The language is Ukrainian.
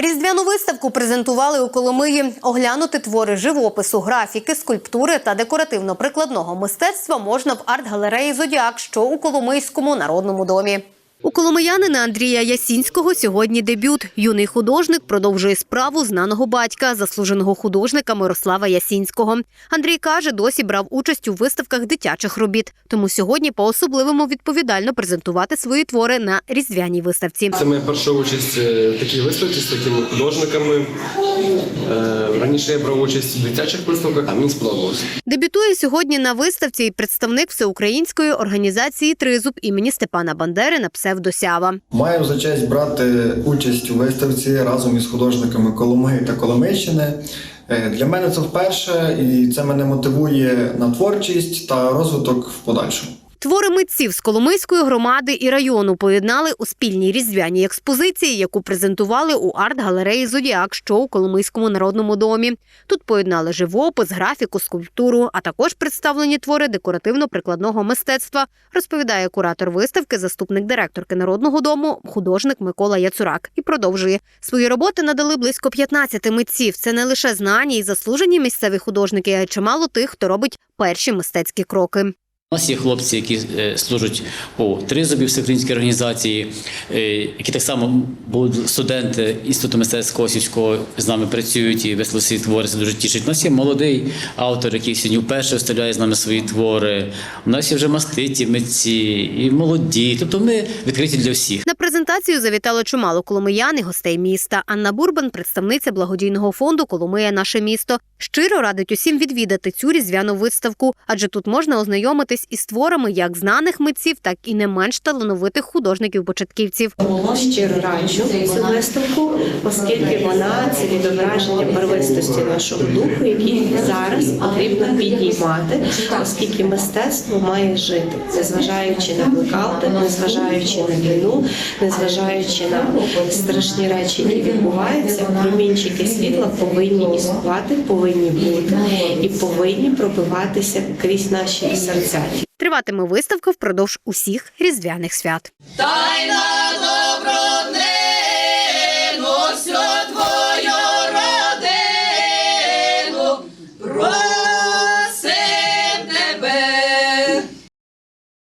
Різдвяну виставку презентували у Коломиї. Оглянути твори живопису, графіки, скульптури та декоративно-прикладного мистецтва можна в арт-галереї Зодіак, що у Коломийському народному домі. У коломиянина Андрія Ясінського сьогодні дебют. Юний художник продовжує справу знаного батька, заслуженого художника Мирослава Ясінського. Андрій каже, досі брав участь у виставках дитячих робіт, тому сьогодні по-особливому відповідально презентувати свої твори на різдвяній виставці. Це моя перша участь е, в такій виставці з такими художниками. Е, Раніше я брав участь в дитячих виставках, а мені сподобалося. Дебютує сьогодні на виставці і представник всеукраїнської організації Тризуб імені Степана Бандери на псевдосява. Маю за честь брати участь у виставці разом із художниками Коломиї та Коломийщини. Е, Для мене це вперше, і це мене мотивує на творчість та розвиток в подальшому. Твори митців з Коломийської громади і району поєднали у спільній різдвяній експозиції, яку презентували у арт-галереї Зодіак, що у Коломийському народному домі. Тут поєднали живопис, графіку, скульптуру, а також представлені твори декоративно-прикладного мистецтва, розповідає куратор виставки, заступник директорки народного дому, художник Микола Яцурак. І продовжує свої роботи надали близько 15 митців. Це не лише знані і заслужені місцеві художники, а й чимало тих, хто робить перші мистецькі кроки. У нас є хлопці, які е, служать у Тризубі всеукраїнській організації, е, які так само були студенти інституту мистецтва сільського з нами працюють і висловили свої твори. Це дуже тішить. У нас є молодий автор, який сьогодні вперше вставляє з нами свої твори. У нас є вже маститі митці і молоді. Тобто ми відкриті для всіх. На презентацію завітало чимало коломиян і гостей міста. Анна Бурбан, представниця благодійного фонду Коломия наше місто, щиро радить усім відвідати цю різдвяну виставку, адже тут можна ознайомитись із творами як знаних митців, так і не менш талановитих художників-початківців. Щиро раджу цю виставку, оскільки вона це відображення первистості нашого духу, який зараз потрібно підіймати, оскільки мистецтво має жити, незважаючи на блекаути, незважаючи на війну, незважаючи на страшні речі, які відбуваються, промінчики світла повинні існувати, повинні бути і повинні пробиватися крізь наші серця. Триватиме виставка впродовж усіх різдвяних свят. Тайна добро